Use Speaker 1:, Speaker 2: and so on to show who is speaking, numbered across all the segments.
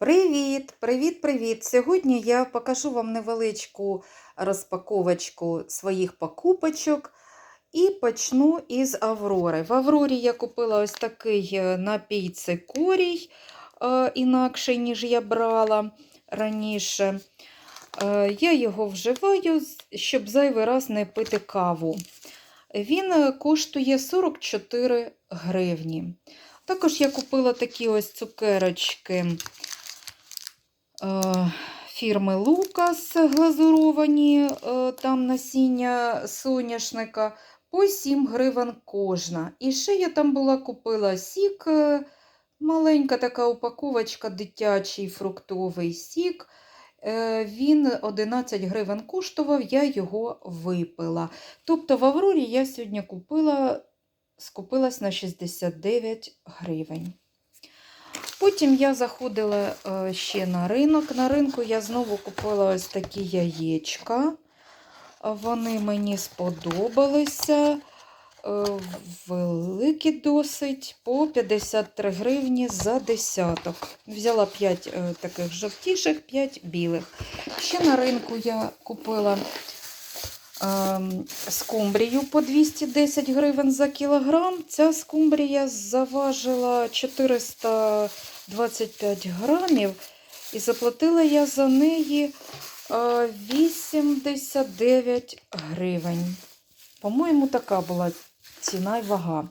Speaker 1: Привіт, привіт, привіт! Сьогодні я покажу вам невеличку розпаковочку своїх покупочок і почну із Аврори. В Аврорі я купила ось такий е, напій цикорій, е, інакший, ніж я брала раніше. Е, Я його вживаю, щоб зайвий раз не пити каву. Він коштує 44 гривні. Також я купила такі ось цукерочки фірми Лукас глазуровані, е, там насіння соняшника, по 7 гривень кожна. І ще я там була купила сік, е, маленька така упаковочка, дитячий фруктовий сік. Е, Він 11 гривень коштував, я його випила. Тобто в Аврорі я сьогодні купила, скупилась на 69 гривень. Потім я заходила е, ще на ринок. На ринку я знову купила ось такі яєчка. Вони мені сподобалися. Е, Великі досить, по 53 гривні за десяток. Взяла 5 таких жовтіших, 5 білих. Ще на ринку я купила скумбрію по 210 гривень за кілограм. Ця скумбрія заважила 425 грамів, і заплатила я за неї е, 89 гривень. По-моєму, така була ціна й вага.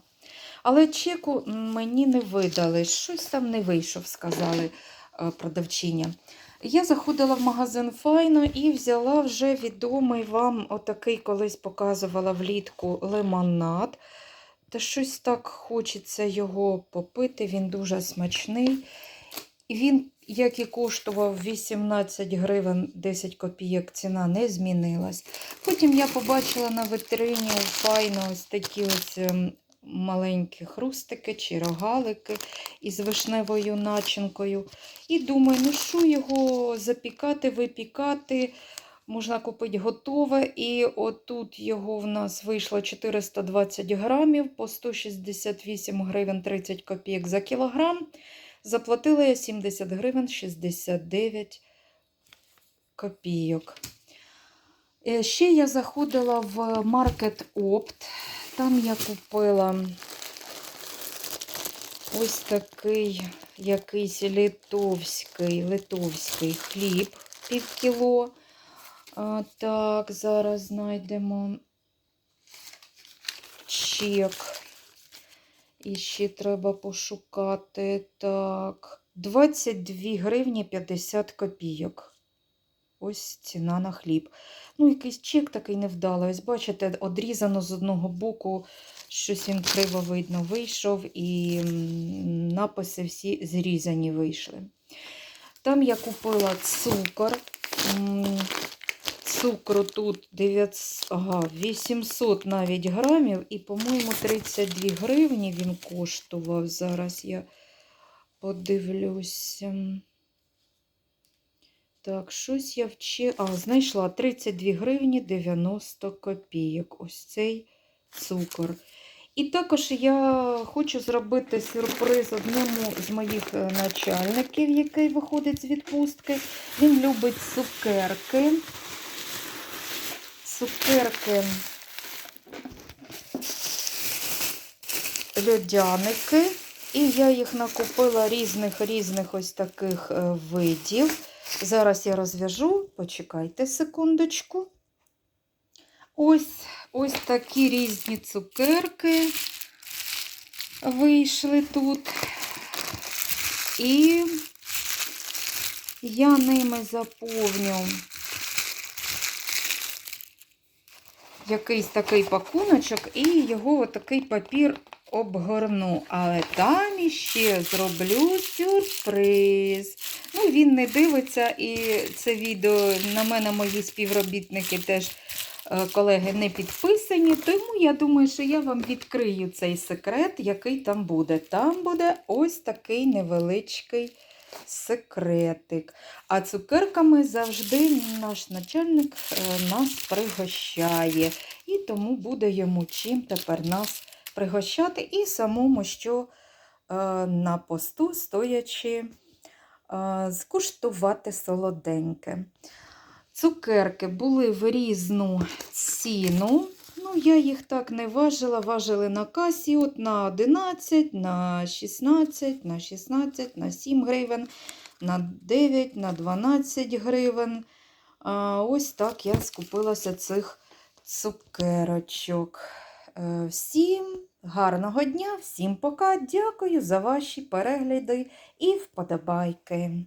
Speaker 1: Але чеку мені не видали. Щось там не вийшов, сказали е, продавчиня. Я заходила в магазин Файно і взяла вже відомий вам, отакий колись показувала влітку лимонад. Та щось так хочеться його попити, він дуже смачний. Він, як і коштував 18 гривень 10 копійок, ціна не змінилась. Потім я побачила на витрині Файно ось такі ось ем, маленькі хрустики чи рогалики із вишневою начинкою. І думаю, ну що його запікати, випікати. Можна купити готове. І отут його в нас вийшло 420 грамів по 168 гривень 30 копійок за кілограм. Заплатила я 70 гривень 69 копійок. Е, Ще я заходила в маркет Опт. Там я купила ось такий якийсь литовський, литовський хліб пів кіло. Так, зараз знайдемо чек. І ще треба пошукати. Так, 22 гривні 50 копійок. Ось ціна на хліб. Ну, якийсь чек такий невдалий. Ось, бачите, одрізано з одного боку, щось він криво видно вийшов, і написи всі зрізані вийшли. Там я купила цукор. Цукру тут 900, ага, 800 навіть грамів, і, по-моєму, 32 гривні він коштував. Зараз я подивлюся. Так, щось я вчи... А, знайшла 32 гривні 90 копійок. Ось цей цукор. І також я хочу зробити сюрприз одному з моїх е, начальників, який виходить з відпустки. Він любить цукерки. Цукерки, льодяники. І я їх накупила різних різних ось таких е, видів. Зараз я розв'яжу, почекайте секундочку. Ось ось такі різні цукерки вийшли тут. І я ними заповню якийсь такий пакуночок і його отакий папір обгорну. Але там іще зроблю сюрприз. Ну, він не дивиться, і це відео на мене мої співробітники теж е, колеги не підписані. Тому я думаю, що я вам відкрию цей секрет, який там буде. Там буде ось такий невеличкий секретик. А цукерками завжди наш начальник е, нас пригощає. І тому буде йому чим тепер нас пригощати і самому, що е, на посту стоячи скуштувати солоденьке. Цукерки були в різну ціну. Ну, я їх так не важила, важили на касі от на 11, на 16, на 16, на 7 гривень, на 9, на 12 гривень. А, ось так я скупилася цих цукерочок. Е, Всім гарного дня, всім пока. Дякую за ваші перегляди і вподобайки.